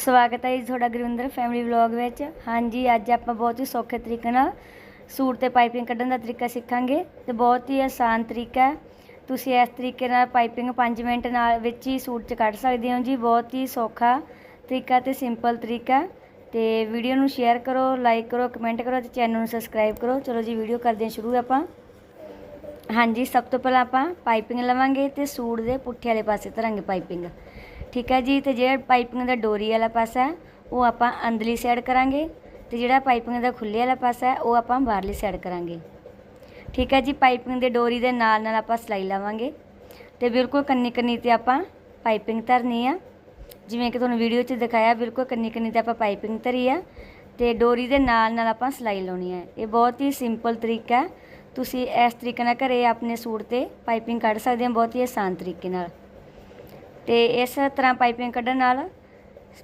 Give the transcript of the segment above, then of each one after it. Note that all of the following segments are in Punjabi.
ਸਵਾਗਤ ਹੈ ਜੀ ਤੁਹਾਡਾ ਗੁਰਵਿੰਦਰ ਫੈਮਿਲੀ ਵਲੌਗ ਵਿੱਚ। ਹਾਂਜੀ, ਅੱਜ ਆਪਾਂ ਬਹੁਤ ਹੀ ਸੌਖੇ ਤਰੀਕੇ ਨਾਲ ਸੂਟ ਤੇ ਪਾਈਪਿੰਗ ਕੱਢਣ ਦਾ ਤਰੀਕਾ ਸਿੱਖਾਂਗੇ ਤੇ ਬਹੁਤ ਹੀ ਆਸਾਨ ਤਰੀਕਾ ਹੈ। ਤੁਸੀਂ ਇਸ ਤਰੀਕੇ ਨਾਲ ਪਾਈਪਿੰਗ 5 ਮਿੰਟ ਨਾਲ ਵਿੱਚ ਹੀ ਸੂਟ 'ਚ ਕੱਢ ਸਕਦੇ ਹੋ ਜੀ। ਬਹੁਤ ਹੀ ਸੌਖਾ ਤਰੀਕਾ ਤੇ ਸਿੰਪਲ ਤਰੀਕਾ ਤੇ ਵੀਡੀਓ ਨੂੰ ਸ਼ੇਅਰ ਕਰੋ ਲਾਈਕ ਕਰੋ ਕਮੈਂਟ ਕਰੋ ਤੇ ਚੈਨਲ ਨੂੰ ਸਬਸਕ੍ਰਾਈਬ ਕਰੋ। ਚਲੋ ਜੀ ਵੀਡੀਓ ਕਰਦੇ ਹਾਂ ਸ਼ੁਰੂ ਆਪਾਂ। ਹਾਂਜੀ, ਸਭ ਤੋਂ ਪਹਿਲਾਂ ਆਪਾਂ ਪਾਈਪਿੰਗ ਲਵਾਂਗੇ ਤੇ ਸੂਟ ਦੇ ਪੁੱਠੇ ਵਾਲੇ ਪਾਸੇ ਧਰਾਂਗੇ ਪਾਈਪਿੰਗ। ਠੀਕ ਹੈ ਜੀ, ਤੇ ਜਿਹੜਾ ਪਾਈਪਿੰਗ ਦਾ ਡੋਰੀ ਵਾਲਾ ਪਾਸਾ ਹੈ, ਉਹ ਆਪਾਂ ਅੰਦਰਲੀ ਸਾਈਡ ਕਰਾਂਗੇ, ਤੇ ਜਿਹੜਾ ਪਾਈਪਿੰਗ ਦਾ ਖੁੱਲੇ ਵਾਲਾ ਪਾਸਾ ਹੈ, ਉਹ ਆਪਾਂ ਬਾਹਰਲੀ ਸਾਈਡ ਕਰਾਂਗੇ। ਠੀਕ ਹੈ ਜੀ, ਪਾਈਪਿੰਗ ਦੇ ਡੋਰੀ ਦੇ ਨਾਲ ਨਾਲ ਆਪਾਂ ਸਲਾਈ ਲਾਵਾਂਗੇ, ਤੇ ਬਿਲਕੁਲ ਕੰਨੀ ਕੰਨੀ ਤੇ ਆਪਾਂ ਪਾਈਪਿੰਗ ਧਰਨੀ ਆ। ਜਿਵੇਂ ਕਿ ਤੁਹਾਨੂੰ ਵੀਡੀਓ 'ਚ ਦਿਖਾਇਆ, ਬਿਲਕੁਲ ਕੰਨੀ ਕੰਨੀ ਤੇ ਆਪਾਂ ਪਾਈਪਿੰਗ ਧਰੀ ਆ, ਤੇ ਡੋਰੀ ਦੇ ਨਾਲ ਨਾਲ ਆਪਾਂ ਸਲਾਈ ਲਾਉਣੀ ਹੈ ਇਹ ਬਹੁਤ ਹੀ ਸਿੰਪਲ ਤਰੀਕਾ ਤੁਸੀਂ ਇਸ ਤਰੀਕੇ ਨਾਲ ਘਰੇ ਆਪਣੇ ਸੂਟ ਤੇ ਪਾਈਪਿੰਗ ਕੱਢ ਸਕਦੇ ਹੋ, ਬਹੁਤ ਹੀ ਆਸਾਨ ਤਰੀਕੇ ਨਾਲ। ਤੇ ਇਸ ਤਰ੍ਹਾਂ ਪਾਈਪਿੰਗ ਕੱਢਣ ਨਾਲ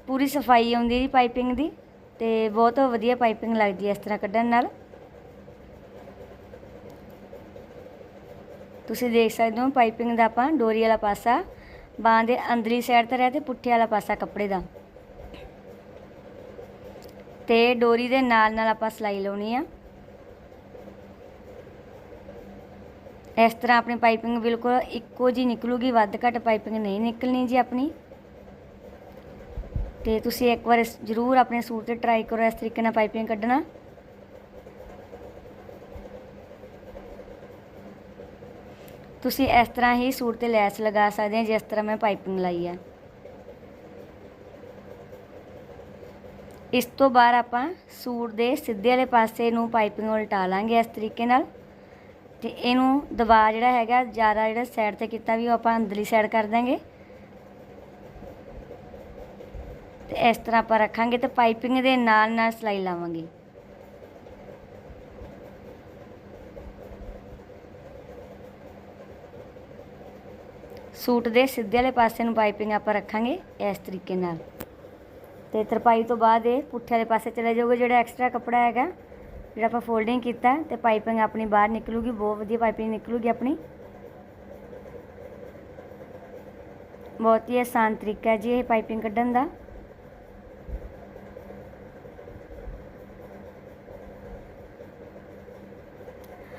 ਪੂਰੀ ਸਫ਼ਾਈ ਆਉਂਦੀ ਜੀ ਪਾਈਪਿੰਗ ਦੀ ਤੇ ਬਹੁਤ ਵਧੀਆ ਪਾਈਪਿੰਗ ਲੱਗਦੀ ਹੈ ਇਸ ਤਰ੍ਹਾਂ ਕੱਢਣ ਨਾਲ। ਤੁਸੀਂ ਦੇਖ ਸਕਦੇ ਹੋ ਪਾਈਪਿੰਗ ਦਾ ਆਪਾਂ ਡੋਰੀ ਵਾਲਾ ਪਾਸਾ, ਬਾਂਹ ਦੇ ਅੰਦਰਲੀ ਸਾਈਡ ਤੇ ਰਹਿ ਤੇ ਪੁੱਠੇ ਵਾਲਾ ਪਾਸਾ ਕੱਪੜੇ ਦਾ। ਤੇ ਡੋਰੀ ਦੇ ਨਾਲ ਨਾਲ ਆਪਾਂ ਸਲਾਈ ਲਾਉਣੀ ਆ। ਇਸ ਤਰ੍ਹਾਂ ਆਪਣੀ ਪਾਈਪਿੰਗ ਬਿਲਕੁਲ ਇੱਕੋ ਜੀ ਨਿਕਲੂਗੀ, ਵੱਧ ਘੱਟ ਪਾਈਪਿੰਗ ਨਹੀਂ ਨਿਕਲਣੀ ਜੀ ਆਪਣੀ। ਤੇ ਤੁਸੀਂ ਇੱਕ ਵਾਰ ਜ਼ਰੂਰ ਆਪਣੇ ਸੂਟ ਤੇ ਟਰਾਈ ਕਰੋ ਇਸ ਤਰੀਕੇ ਨਾਲ ਪਾਈਪਿੰਗ ਕੱਢਣਾ। ਤੁਸੀਂ ਇਸ ਤਰ੍ਹਾਂ ਹੀ ਸੂਟ ਤੇ ਲੈਸ ਲਗਾ ਸਕਦੇ ਹੋ, ਜਿਸ ਤਰ੍ਹਾਂ ਮੈਂ ਪਾਈਪਿੰਗ ਲਾਈ ਹੈ ਇਸ ਤੋਂ ਬਾਅਦ ਆਪਾਂ ਸੂਟ ਦੇ ਸਿੱਧੇ ਵਾਲੇ ਪਾਸੇ ਨੂੰ ਪਾਈਪਿੰਗ ਉਲਟਾ ਲਾਂਗੇ ਇਸ ਤਰੀਕੇ ਨਾਲ। ਤੇ ਇਹਨੂੰ ਦਬਾ ਜਿਹੜਾ ਹੈਗਾ, ਜ਼ਿਆਦਾ ਜਿਹੜਾ ਸਾਈਡ ਤੇ ਕੀਤਾ ਵੀ ਉਹ ਆਪਾਂ ਅੰਦਰਲੀ ਸਾਈਡ ਕਰ ਦਾਂਗੇ। ਤੇ ਇਸ ਤਰ੍ਹਾਂ ਆਪਾਂ ਰੱਖਾਂਗੇ ਤੇ ਪਾਈਪਿੰਗ ਦੇ ਨਾਲ ਨਾਲ ਸਲਾਈ ਲਾਵਾਂਗੇ। ਸੂਟ ਦੇ ਸਿੱਧੇ ਵਾਲੇ ਪਾਸੇ ਨੂੰ ਪਾਈਪਿੰਗ ਆਪਾਂ ਰੱਖਾਂਗੇ ਇਸ ਤਰੀਕੇ ਨਾਲ। ਤੇ ਤਰਪਾਈ ਤੋਂ ਬਾਅਦ ਇਹ ਪੁੱਠੇ ਵਾਲੇ ਪਾਸੇ ਚਲੇ ਜਾਊਗਾ ਜਿਹੜਾ ਐਕਸਟਰਾ ਕੱਪੜਾ ਹੈਗਾ। ਜਿਹੜਾ ਆਪਾਂ ਫੋਲਡਿੰਗ ਕੀਤਾ ਤੇ ਪਾਈਪਿੰਗ ਆਪਣੀ ਬਾਹਰ ਨਿਕਲੂਗੀ, ਬਹੁਤ ਵਧੀਆ ਪਾਈਪਿੰਗ ਨਿਕਲੂਗੀ ਆਪਣੀ। ਬਹੁਤ ਹੀ ਆਸਾਨ ਤਰੀਕਾ ਹੈ ਜੀ ਇਹ ਪਾਈਪਿੰਗ ਕੱਢਣ ਦਾ।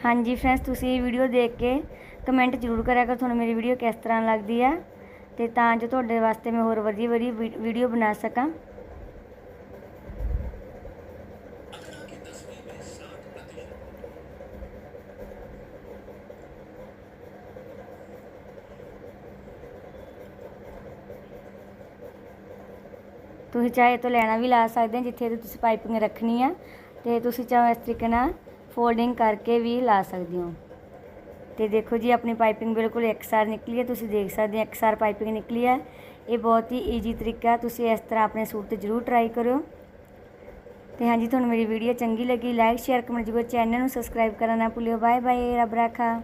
ਹਾਂਜੀ ਫਰੈਂਡਸ ਤੁਸੀਂ ਇਹ ਵੀਡੀਓ ਦੇਖ ਕੇ ਕਮੈਂਟ ਜ਼ਰੂਰ ਕਰਿਆ ਕਰੋ, ਤੁਹਾਨੂੰ ਮੇਰੀ ਵੀਡੀਓ ਕਿਸ ਤਰ੍ਹਾਂ ਲੱਗਦੀ ਆ। ਤੇ ਤਾਂ ਜੋ ਤੁਹਾਡੇ ਵਾਸਤੇ ਮੈਂ ਹੋਰ ਵਧੀਆ ਵਧੀਆ ਵੀਡੀਓ ਬਣਾ ਸਕਾਂ। ਤੁਸੀਂ ਚਾਹੇ ਇਹ ਤੋਂ ਲੈਣਾ ਵੀ ਲਾ ਸਕਦੇ ਹੋ, ਜਿੱਥੇ ਤੁਸੀਂ ਪਾਈਪਿੰਗ ਰੱਖਣੀ ਆ, ਤੇ ਤੁਸੀਂ ਚਾਹੇ ਇਸ ਤਰੀਕੇ ਨਾਲ ਫੋਲਡਿੰਗ ਕਰਕੇ ਵੀ ਲਾ ਸਕਦੇ ਹੋ। ਤੇ ਦੇਖੋ ਜੀ, ਆਪਣੀ ਪਾਈਪਿੰਗ ਬਿਲਕੁਲ ਇੱਕਸਾਰ ਨਿਕਲੀ ਹੈ ਤੁਸੀਂ ਦੇਖ ਸਕਦੇ ਹੋ ਇੱਕਸਾਰ ਪਾਈਪਿੰਗ ਨਿਕਲੀ ਹੈ ਇਹ ਬਹੁਤ ਹੀ ਈਜੀ ਤਰੀਕਾ, ਤੁਸੀਂ ਇਸ ਤਰ੍ਹਾਂ ਆਪਣੇ ਸੂਟ ਤੇ ਜ਼ਰੂਰ ਟਰਾਈ ਕਰਿਓ। ਤੇ ਹਾਂਜੀ, ਤੁਹਾਨੂੰ ਮੇਰੀ ਵੀਡੀਓ ਚੰਗੀ ਲੱਗੀ ਲਾਈਕ ਸ਼ੇਅਰ ਕਮੈਂਟ ਜਰੂਰ ਚੈਨਲ ਨੂੰ ਸਬਸਕ੍ਰਾਈਬ ਕਰਨਾ ਨਾ ਭੁੱਲਿਓ। ਬਾਏ ਬਾਏ ਰੱਬ ਰਾਖਾ।